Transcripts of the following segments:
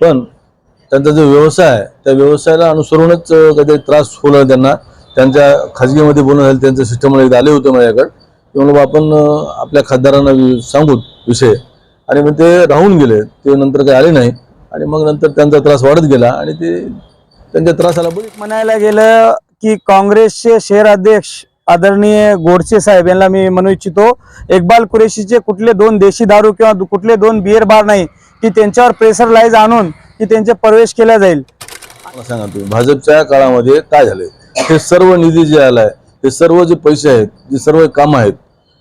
पण त्यांचा जो व्यवसाय आहे त्या व्यवसायाला अनुसरूनच कधी काहीतरी त्रास होणार त्यांना त्यांच्या खाजगीमध्ये बोलणं झालं त्यांचं सिस्टमला एकदा आले होते माझ्याकडे. ते आपण आपल्या खासदारांना वि- सांगू विषय. आणि मग ते राहून गेले. ते नंतर काही आले नाही. आणि मग नंतर त्यांचा त्रास वाढत गेला आणि ते त्यांच्या त्रासाला म्हणायला गेलं की काँग्रेसचे शहर अध्यक्ष आदरणीय गोडसे साहेब यांना मी म्हणू इच्छितो इकबाल कुरेशीचे कुठले दोन देशी दारू किंवा कुठले दोन बिअर बार नाही की त्यांच्यावर प्रेशर लाईज आणून की त्यांचे प्रवेश केला जाईल. मला सांगा तुम्ही भाजपच्या काळामध्ये काय झालंय? हे सर्व निधी जे आलाय हे सर्व जे पैसे आहेत जे सर्व कामं आहेत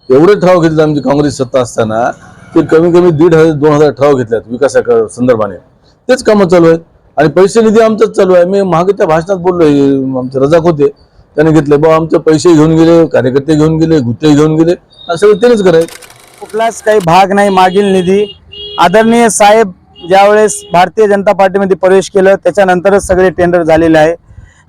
एवढे ठराव घेतले आमची काँग्रेस सत्ता असताना ते कमी कमी दीड हजार दोन हजार ठराव घेतल्यात विकासा संदर्भाने. तेच कामं चालू आहेत. आणि पैसे निधी आमचंच चालू आहे. मी मागे त्या भाषणात बोललोय आमचे रजाक होते. त्याने घेतले बा आमचे पैसे घेऊन गेले कार्यकर्ते घेऊन गेले गुत्ते घेऊन गेले. आणि सगळं त्यांनीच करायचं. कुठलाच काही भाग नाही मागील निधी. आदरणीय साहेब ज्यावेळेस भारतीय जनता पार्टीमध्ये प्रवेश केलं त्याच्यानंतरच सगळे टेंडर झालेले आहे.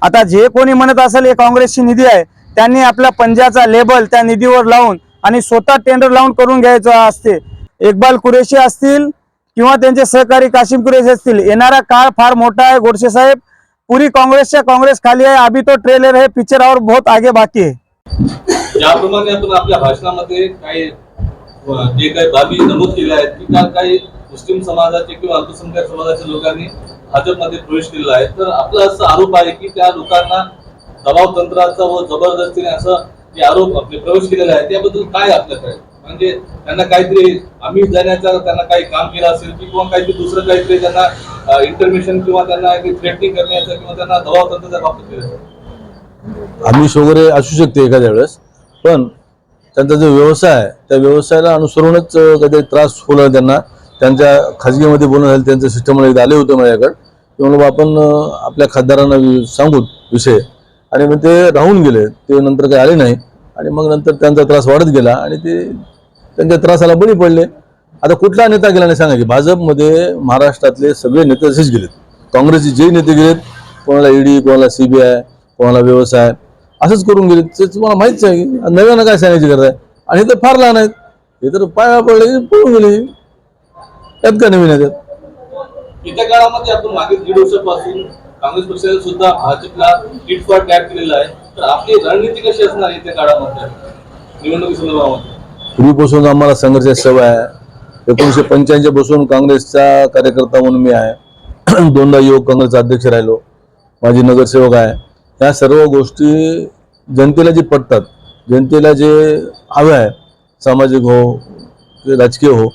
आता जे कोणी म्हणत असेल हे काँग्रेसची निधी आहे त्यांनी आपल्या पंजाचा लेबल त्या निधीवर लावून आणि स्वतः टेंडर लावून करून घ्यायचं असते. इकबाल कुरेशी असतील किंवा त्यांचे सहकारी काशिम कुरेशी असतील येणारा काळ फार मोठा आहे गोडसे साहेब. पुरी काँग्रेसच्या काँग्रेस खाली आहे अभी तो ट्रेलर हे पिक्चर बहुत आगे बाकी आहे. ज्याप्रमाणे आपण आपल्या भाषणामध्ये काही जे काही बाबी नमूद केल्या आहेत की त्या काही मुस्लिम समाजाचे किंवा अल्पसंख्याक समाजाच्या लोकांनी भाजपमध्ये प्रवेश केलेला आहे. तर आपला असा आरोप आहे की त्या लोकांना दबाव तंत्राचा व जबरदस्तीने असं जे आरोप आपले प्रवेश केलेला आहे त्याबद्दल काय आपल्याकडे म्हणजे त्यांना काहीतरी आम्ही जाण्याचा त्यांना काही काम केलं असेल किंवा काहीतरी दुसरं काहीतरी त्यांना इंटरमिशन किंवा त्यांना थ्रेटनिंग करण्याचं किंवा त्यांना दबाव तंत्राचा बाबतीत केला आम्ही वगैरे असू शकते एखाद्या वेळेस पण त्यांचा जो व्यवसाय आहे त्या व्यवसायाला अनुसरूनच कधी काहीतरी त्रास होणार त्यांना. त्यांच्या खाजगीमध्ये बोलणं झालं त्यांचं सिस्टममध्ये एकदा आले होते माझ्याकडे. ते म्हणून आपण आपल्या खासदारांना वि- सांगू विषय. आणि मग ते राहून गेले. ते नंतर काही आले नाही. आणि मग नंतर त्यांचा त्रास वाढत गेला आणि ते त्यांच्या त्रासाला बळी पडले. आता कुठला नेता गेला नाही सांगा की भाजपमध्ये महाराष्ट्रातले सगळे नेते असेच गेलेत. काँग्रेसचे जे नेते गेलेत कोणाला ईडी कोणाला सीबीआय कोणाला व्यवसाय. असंच करून गेले. ते तुम्हाला माहितीच आहे की नव्यानं काय सांगायची गरज आहे? आणि हे तर फार लहान आहेत. हे तर पाया पडले की पळून गेले. त्यात काय नवीन आहे त्यात येत्या काळामध्ये आपण दीड वर्षापासून काँग्रेस पक्षाने सुद्धा भाजपला हिट फॉर टॅग केलेला आहे. तर आपली रणनीती कशी असणार येत्या काळामध्ये? निवडणुकी संदर्भामध्ये. पूर्वीपासून आम्हाला संघर्षाची सवय आहे. एकोणीसशे पंच्याऐंशी पासून काँग्रेसचा कार्यकर्ता म्हणून मी आहे. दोनदा युवक काँग्रेसचा अध्यक्ष राहिलो. माझी नगरसेवक आहे. ह्या सर्व गोष्टी जनतेला जे पटतात जनतेला जे हवे आहे सामाजिक हो राजकीय हो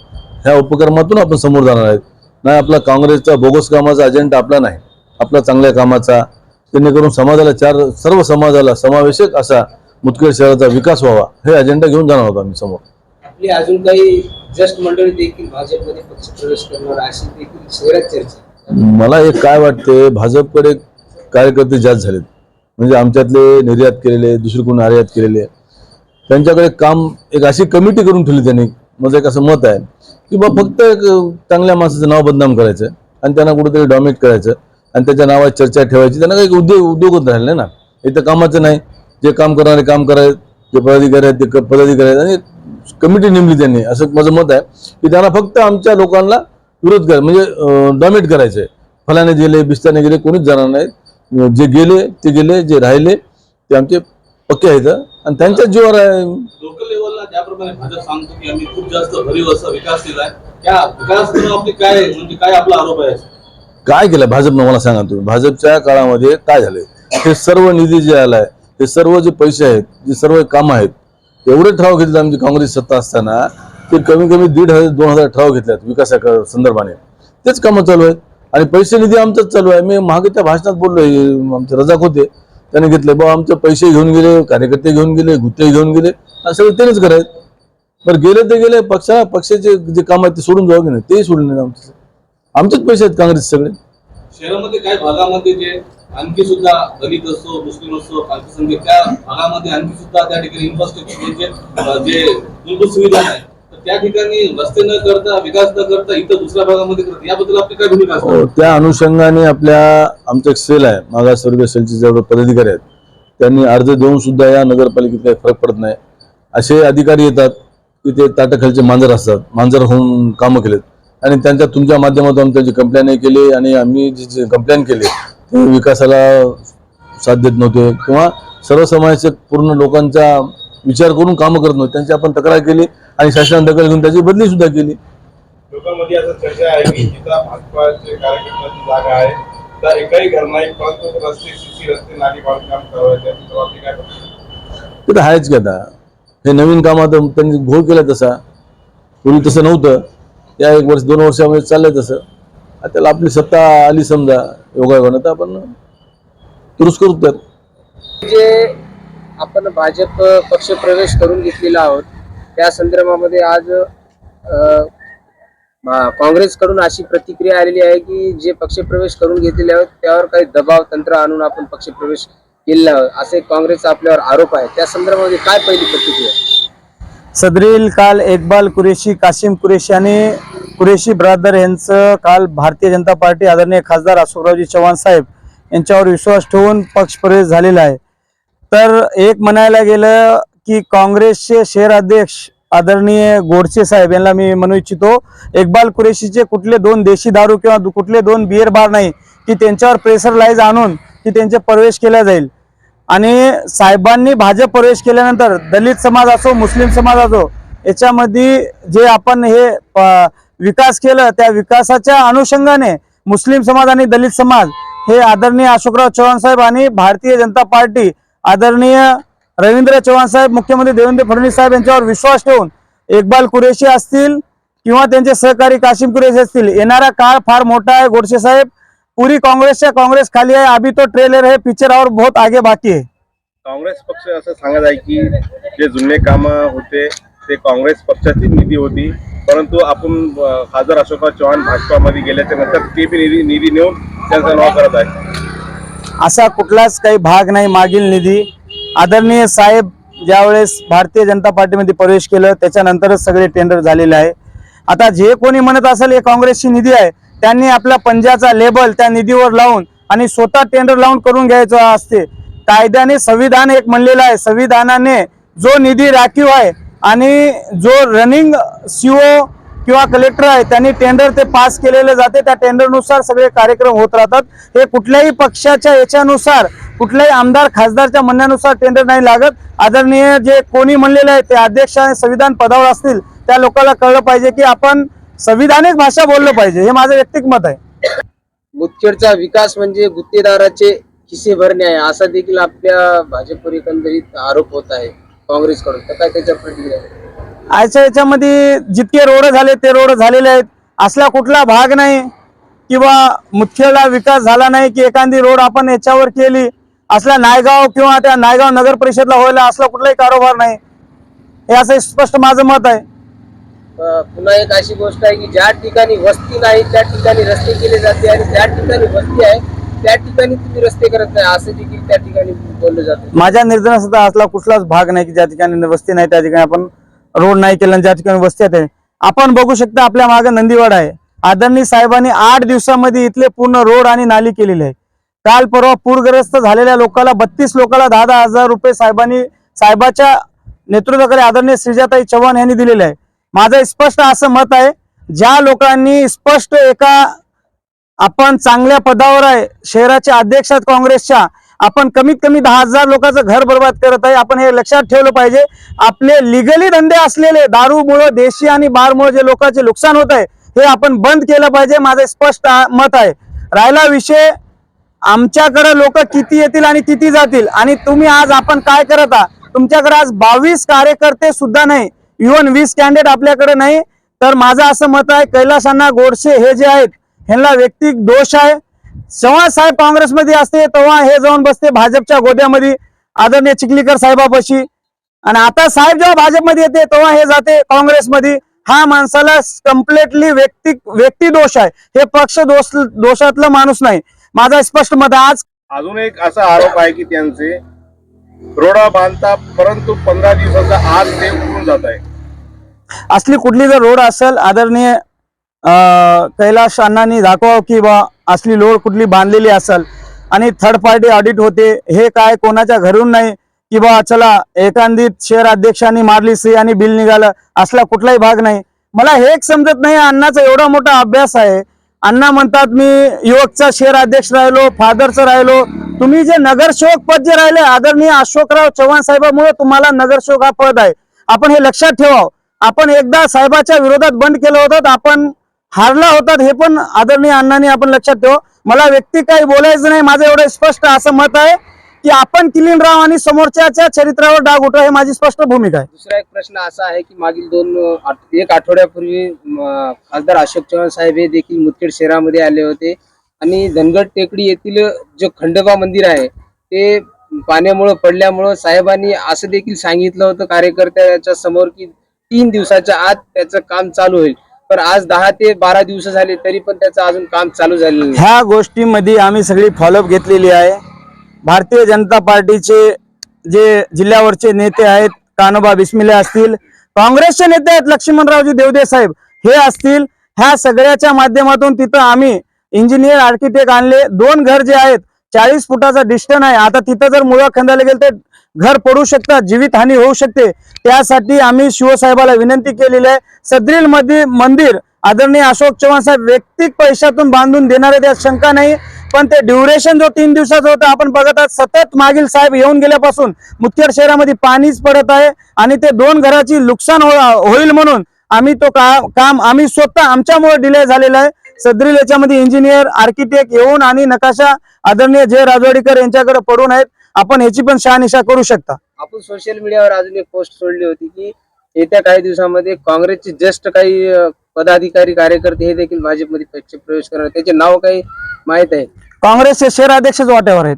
ह्या उपक्रमातून आपण समोर जाणार आहेत. नाही आपला काँग्रेसचा बोगस कामाचा अजेंडा आपला नाही. आपला चांगल्या कामाचा जेणेकरून समाजाला चार सर्व समाजाला समावेशक असा मुदखेड शहराचा विकास व्हावा हे अजेंडा घेऊन जाणार होतो आम्ही समोर. आपली अजून काही ज्येष्ठ मंडळी देखील भाजपमध्ये पक्ष प्रवेश करणार अशी देखील चर्चा. मला एक काय वाटते भाजपकडे कार्यकर्ते जास्त झालेत. म्हणजे आमच्यातले निर्यात केलेले दुसरीकडून आयात केलेले. त्यांच्याकडे काम एक अशी कमिटी करून ठेवली त्यांनी. माझं एक असं मत आहे. की बा फक्त एक चांगल्या माणसाचं नाव बदनाम करायचं आणि त्यांना कुठेतरी डॉमिनेट करायचं आणि त्याच्या नावात चर्चा ठेवायची. त्यांना काही उद्योग उद्योगच राहिले नाही ना. इथं कामाचं नाही. जे काम करणारे काम करायत जे पदाधिकारी आहेत ते पदाधिकारी आहेत. आणि कमिटी नेमली त्यांनी. असं माझं मत आहे. की त्यांना फक्त आमच्या लोकांना विरोध कर म्हणजे डॉमिनेट आहे फलाने गेले बिस्ताने गेले कोणीच जाणार नाहीत जे गेले ते गेले जे राहिले ते आमचे पक्के आहेत आणि त्यांच्याच जीवावर आहे. लोकल लेवलला ज्याप्रमाणे भाजप सांगतो की आम्ही खूप जास्त भरीव असा विकास केला आहे त्या विकास आपली काय म्हणजे काय आपला आरोप आहे? काय केलं? भाजपनं मला सांगा तुम्ही. भाजपच्या काळामध्ये काय झालंय? हे सर्व निधी जे आलाय हे सर्व जे पैसे आहेत जे सर्व कामं आहेत एवढे ठराव घेतले आमची काँग्रेस सत्ता असताना ते कमी कमी दीड हजार दोन हजार ठराव घेतल्यात विकासा संदर्भाने. तेच कामं चालू आहेत. आणि पैसे निधी आमचाच चालू आहे. मी मागे त्या भाषणात बोललो आमचे रजाक होते. त्याने घेतले बा आमचे पैसे घेऊन गेले कार्यकर्ते घेऊन गेले गुत्ते घेऊन गेले. आणि सगळं त्यांनीच करायत बरं गेले ते गेले पक्षा पक्षाचे जे काम आहेत ते सोडून जाऊ की नाही? तेही सोडून नाही आमचे. आमचेच पैसे आहेत काँग्रेस सगळे. शहरामध्ये काही भागामध्ये जे आणखी सुद्धा दलित असो मुस्लिम असो अल्पसंख्याक त्या भागामध्ये आणखी सुद्धा त्या ठिकाणी इन्फ्रास्ट्रक्चरचे जे मूलभूत सुविधा नाही त्या ठिकाणी रस्ते न करता विकास न करता इथं दुसऱ्या भागामध्ये करता याबद्दल आपली काय भूमिका असणार? हो, त्या अनुषंगाने आपल्या आमचं एक सेल आहे मागासवर्गीय सेलचे जेवढे पदाधिकारी आहेत त्यांनी अर्ज देऊन सुद्धा या नगरपालिकेत काही फरक पडत नाही. असे अधिकारी येतात की ते ताटाखालचे मांजर असतात मांजर होऊन कामं केलेत. आणि त्यांच्या तुमच्या माध्यमातून आम्ही त्याची कंप्लेंटही केली आणि आम्ही जे कंप्लेंट केले ते विकासाला साथ देत नव्हते किंवा सर्वसमाजाच्या पूर्ण लोकांचा विचार करून कामं करत नव्हते. त्यांची आपण तक्रार केली आणि शासनाने दखल घेऊन त्याची बदली सुद्धा केली. लोकांमध्ये असं चर्चा आहे की जिथं भाजपाचे कार्यकर्त्यांची जागा आहे तर एकही घर नाही परंतु रस्ते सीसी रस्ते नाली बांधकाम करायचे तर आपली काय ते तर आहेच की आता. हे नवीन कामात त्यांनी घोळ केला तसा. पूर्वी तसं नव्हतं. या एक वर्ष दोन वर्षामध्ये चाललंय तसं. आता त्याला आपली सत्ता आली समजा योगायोगानं तर आपण दुरुस्त करू तर. जे आपण भाजप पक्ष प्रवेश करून घेतलेला आहोत त्या संदर्भामध्ये आज काँग्रेसकडून अशी प्रतिक्रिया आलेली आहे की जे पक्ष प्रवेश करून घेतलेले आहेत त्यावर काही दबाव तंत्र आणून आपण पक्षप्रवेश केलेला आहोत असे काँग्रेसचा आपल्यावर आरोप आहे. त्या संदर्भामध्ये काय पहिली प्रतिक्रिया? सदरील काल इकबाल कुरेशी कासिम कुरेशी आणि कुरेशी ब्रादर यांचं काल भारतीय जनता पार्टी आदरणीय खासदार अशोकरावजी चव्हाण साहेब यांच्यावर विश्वास ठेवून पक्ष प्रवेश झालेला आहे. तर एक म्हणायला गेलं की काँग्रेसचे शहर अध्यक्ष आदरणीय गोडसे साहेब यांना मी म्हणू इच्छितो इक्बाल कुरेशीचे कुठले दोन देशी दारू किंवा कुठले दोन बिअर बार नाही की त्यांच्यावर प्रेशर लाईज आणून की त्यांचे प्रवेश केला जाईल. आणि साहेबांनी भाजप प्रवेश केल्यानंतर दलित समाज असो मुस्लिम समाज असो याच्यामध्ये जे आपण हे प- विकास केलं त्या विकासाच्या अनुषंगाने मुस्लिम समाज आणि दलित समाज हे आदरणीय अशोकराव चव्हाण साहेब आणि भारतीय जनता पार्टी आदरणीय रवींद्र चव्हाण साहेब मुख्यमंत्री देवेंद्र फडणवीस साहेब यांच्यावर विश्वास ठेवून इक्बाल कुरेशी असतील किंवा त्यांचे सहकारी काशिम कुरेशी असतील येणारा काळ फार मोठा आहे गोडसे साहेब. पूरी काँग्रेसच्या काँग्रेस खाली आहे अभी तो ट्रेलर है पिक्चर और बहुत आगे बाकी है काँग्रेस पक्ष असं सांगत आहे की जे जुने कामं होते ते काँग्रेस पक्षाची निधी होती. परंतु आपण खासदार अशोकराव चव्हाण भाजपामध्ये गेल्याच्यानंतर ते बी निधी निधी नेऊन त्यांचा नाव करत आहे. असा कुठलाच काही भाग नाही मागील निधी. आदरणीय साहेब ज्यावेळेस भारतीय जनता पार्टीमध्ये प्रवेश केलं त्याच्यानंतरच सगळे टेंडर झालेले आहे. आता जे कोणी म्हणत असेल हे काँग्रेसची निधी आहे त्यांनी आपल्या पंजाचा लेबल त्या निधीवर लावून आणि स्वतः टेंडर लावून करून घ्यायचं असते. कायद्याने संविधान एक म्हणलेलं आहे. संविधानाने जो निधी राखीव आहे आणि जो रनिंग सीओ किंवा कलेक्टर आहे त्यांनी टेंडर ते पास केलेले जाते. त्या टेंडरनुसार सगळे कार्यक्रम होत राहतात. हे कुठल्याही पक्षाच्या याच्यानुसार कुठल्याही आमदार खासदारच्या म्हणण्यानुसार टेंडर नाही लागत. आदरणीय जे कोणी म्हणलेले आहे ते अध्यक्ष आणि संविधान पदावर असतील त्या लोकांना कळलं पाहिजे की आपण संविधानिक भाषा बोललं पाहिजे. हे माझं वैयक्तिक मत आहे. मुदखेडचा विकास म्हणजे गुत्तेदाराचे खिसे भरणे आहे. असा देखील आपल्या भाजपवर एकंदरीत आरोप होत आहे काँग्रेसकडून. तर काय त्याच्या प्रतिक्रिया? आजच्या याच्यामध्ये जितके रोड झाले ते रोड झालेले आहेत. असला कुठला भाग नाही किंवा मुख्यला विकास झाला नाही की एखादी रोड आपण याच्यावर केली असला नायगाव किंवा त्या नायगाव नगर परिषदला व्हायला असला कुठलाही कारोबार नाही. हे असं स्पष्ट माझं मत आहे. पुन्हा एक अशी गोष्ट आहे की ज्या ठिकाणी वस्ती नाही त्या ठिकाणी रस्ते केले जाते आणि ज्या ठिकाणी वस्ती आहे त्या ठिकाणी तुम्ही रस्ते करत नाही असं देखील त्या ठिकाणी बोललं जातं. माझ्या निर्देशाचा असला कुठलाच भाग नाही की ज्या ठिकाणी वस्ती नाही त्या ठिकाणी आपण रोड नाही केला आणि ज्या ठिकाणी वस्ती आहे आपण बघू शकता आपल्या मागे नंदीवाडा आहे. आदरणीय साहेबांनी आठ दिवसामध्ये इथले पूर्ण रोड आणि नाली केलेली आहे. काल परवा पूरग्रस्त झालेल्या लोकांना बत्तीस लोकांना दहा दहा हजार रुपये साहेबांनी साहेबाच्या नेतृत्वाकडे आदरणीय श्रीजाताई चव्हाण यांनी दिलेले आहे. माझं स्पष्ट असं मत आहे ज्या लोकांनी स्पष्ट एका आपण चांगल्या पदावर आहे शहराच्या अध्यक्ष काँग्रेसच्या आपण कमीत कमी दहा हजार लोकांचं घर बर्बाद करत आहे आपण हे लक्षात ठेवलं पाहिजे आपले लिगली धंदे असलेले दारूमुळं देशी आणि बारमुळे जे लोकांचे नुकसान होत आहे हे आपण बंद केलं पाहिजे माझं स्पष्ट मत आहे. राहिला विषय आमच्याकडे लोक किती येतील आणि किती जातील? आणि तुम्ही आज आपण काय करत आहात? तुमच्याकडे आज बावीस कार्यकर्ते सुद्धा नाही. इव्हन वीस कॅन्डिडेट आपल्याकडे नाही. तर माझं असं मत आहे कैलासांना गोडसे हे जे आहेत ह्यांना व्यक्तिक दोष आहे. जेव्हा साहेब काँग्रेसमध्ये असते तेव्हा हे जाऊन बसते भाजपच्या गोद्यामध्ये आदरणीय चिखलीकर साहेबापाशी. आणि आता साहेब जेव्हा भाजपमध्ये येते तेव्हा हे जाते काँग्रेसमध्ये. हा माणसाला कम्प्लिटली व्यक्ती व्यक्ती दोष आहे. हे पक्ष दोष दोषातलं माणूस नाही. माझा स्पष्ट मत आज अजून एक असा आरोप आहे की त्यांचे रोडा बांधता परंतु पंधरा दिवसाचा आज ते उठून जात आहे. असली कुठली जर रोड असेल आदरणीय अं, कैलाश अण्णांनी दाखवावं की बा असली रोड कुठली बांधलेली असेल आणि थर्ड पार्टी ऑडिट होते हे काय कोणाच्या घरून नाही की बा चला एखादी शहर अध्यक्षांनी मारली सी आणि बिल निघालं असला कुठलाही भाग नाही. मला हे एक समजत नाही अण्णाचा एवढा मोठा अभ्यास आहे अण्णा म्हणतात मी युवकचा शेर अध्यक्ष राहिलो फादरचं राहिलो. तुम्ही जे नगरसेवक पद जे राहिले आदरणीय अशोकराव चव्हाण साहेबामुळे तुम्हाला नगरसेवक हा पद आहे. आपण हे लक्षात ठेवावं. आपण एकदा साहेबाच्या विरोधात बंद केलं होतं आपण हारला होतात हे पण आदरणीय अण्णांनी आपण लक्षात ठेवा मला व्यक्ती काही बोलायचं नाही माझं एवढं स्पष्ट असं मत आहे. की आपण क्लीन राहावं आणि समोरच्याच्या चरित्रावर डाग उठवा हे माझी स्पष्ट भूमिका आहे. दुसरा एक प्रश्न असा आहे की मागील दोन एक आठवड्यापूर्वी खासदार अशोक चव्हाण साहेब हे देखील मुदखेड शहरामध्ये आले होते. आणि धनगड टेकडी येथील जे खंडोबा मंदिर आहे ते पाण्यामुळं पडल्यामुळं साहेबांनी असं देखील सांगितलं होतं कार्यकर्त्याच्या समोर की तीन दिवसाच्या आत त्याचं काम चालू होईल. पण आज दहा ते बारा दिवस झाले तरी पण त्याचं अजून काम चालू झालेलं ह्या गोष्टीमध्ये आम्ही सगळी फॉलोअप घेतलेली आहे. भारतीय जनता पार्टीचे जे जिल्ह्यावरचे नेते आहेत कानोबा बिस्मिले असतील काँग्रेसचे नेते आहेत लक्ष्मणरावजी देवदे साहेब हे असतील ह्या सगळ्याच्या माध्यमातून तिथं आम्ही इंजिनियर आर्किटेक्ट आणले. दोन घर जे आहेत चाळीस फुटाचा डिस्टन्स आहे. आता तिथं जर मुळा खंदायला गेलं तर घर पडू शकतात जीवितहानी होऊ शकते. त्यासाठी आम्ही शिवसाहेबाला विनंती केलेली आहे. सद्रील मध्ये मंदिर आदरणीय अशोक चव्हाण साहेब वैयक्तिक पैशातून बांधून देणारे त्यात शंका नाही. पण ते ड्युरेशन जो तीन दिवसाचं होतं आपण बघत आहात सतत मागील साहेब येऊन गेल्यापासून मुदखेड शहरामध्ये पाणीच पडत आहे आणि ते दोन घराची नुकसान हो-, होईल म्हणून आम्ही तो का- काम आम्ही स्वतः आमच्यामुळे डिले झालेला आहे. सदरील याच्यामध्ये इंजिनियर आर्किटेक्ट येऊन आणि नकाशा आदरणीय जय राजवाडीकर यांच्याकडे पडून आहेत आपण ह्याची पण शहानिशा करू शकता. आपण सोशल मीडियावर अजून एक पोस्ट सोडली होती की येत्या काही दिवसामध्ये काँग्रेसचे ज्येष्ठ काही पदाधिकारी कार्यकर्ते हे देखील भाजपमध्ये प्रवेश करणार त्याचे नाव काही माहीत आहे? काँग्रेसचे शहराध्यक्षच वाट्यावर आहेत.